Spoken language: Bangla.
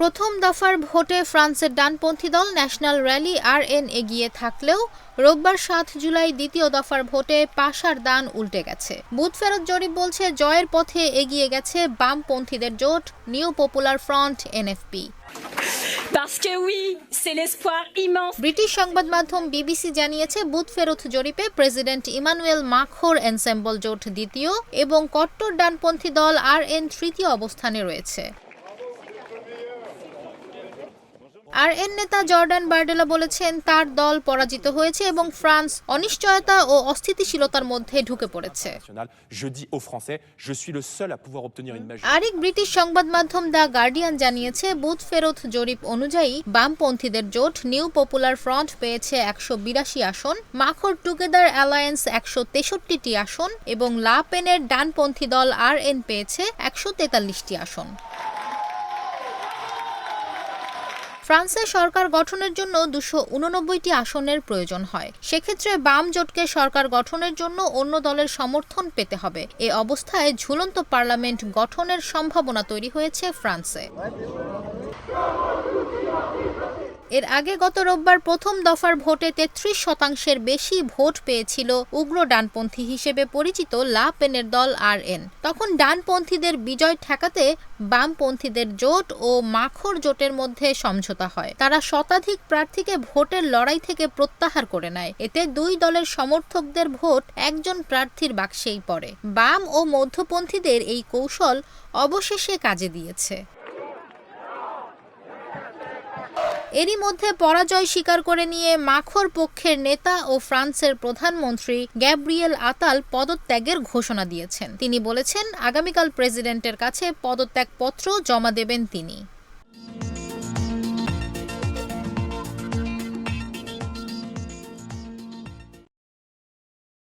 প্রথম দফার ভোটে ফ্রান্সের ডানপন্থী দল ন্যাশনাল র্যালি আর এন এগিয়ে থাকলেও রোববার সাত জুলাই দ্বিতীয় দফার ভোটে পাশার দান উল্টে গেছে। বুথ ফেরত জরিপ বলছে জয়ের পথে এগিয়ে গেছে বামপন্থীদের জোট new popular front NFP. British সংবাদ মাধ্যম বিবিসি জানিয়েছে বুথ ফেরত জরিপে প্রেসিডেন্ট ইমানুয়েল মাখোর এনসেম্বল জোট দ্বিতীয় এবং কট্টর ডানপন্থী দল আর এন তৃতীয় অবস্থানে রয়েছে। আর এন নেতা জর্ডান বার্ডেলা বলেছেন তার দল পরাজিত হয়েছে এবং ফ্রান্স অনিশ্চয়তা ও অস্থিতিশীলতার মধ্যে ঢুকে পড়েছে. আরেক ব্রিটিশ সংবাদ মাধ্যম দ্য গার্ডিয়ান জানিয়েছে বুথ ফেরত জরিপ অনুযায়ী বামপন্থীদের জোট নিউ পপুলার ফ্রন্ট পেয়েছে একশো বিরাশি আসন মাখর টুগেদার অ্যালায়েন্স একশো তেষট্টিটি আসন এবং লা পেনের ডানপন্থী দল আর এন পেয়েছে একশো তেতাল্লিশটি আসন ফ্রান্সে সরকার গঠনের জন্য দুশো উননব্বইটি আসনের প্রয়োজন হয়। সেক্ষেত্রে বাম জোটকে সরকার গঠনের জন্য অন্য দলের সমর্থন পেতে হবে। এ অবস্থায় ঝুলন্ত পার্লামেন্ট গঠনের সম্ভাবনা তৈরি হয়েছে ফ্রান্সে। এর আগে গত রোববার প্রথম দফার ভোটে তেত্রিশ শতাংশের বেশি ভোট পেয়েছিল উগ্র ডানপন্থী হিসেবে পরিচিত লা পেনের দল আর এন তখন ডানপন্থীদের বিজয় ঠেকাতে বামপন্থীদের জোট ও মাখর জোটের মধ্যে সমঝোতা হয়। তারা শতাধিক প্রার্থীকে ভোটের লড়াই থেকে প্রত্যাহার করে নেয়। এতে দুই দলের সমর্থকদের ভোট একজন প্রার্থীর বাক্সেই পড়ে। বাম ও মধ্যপন্থীদের এই কৌশল অবশেষে কাজে দিয়েছে। এরই মধ্যে পরাজয় স্বীকার করে নিয়ে মাখর পক্ষের নেতা ও ফ্রান্সের প্রধানমন্ত্রী গ্যাব্রিয়েল আতাল পদত্যাগের ঘোষণা দিয়েছেন। তিনি বলেছেন, আগামীকাল প্রেসিডেন্টের কাছে পদত্যাগপত্র জমা দেবেন তিনি।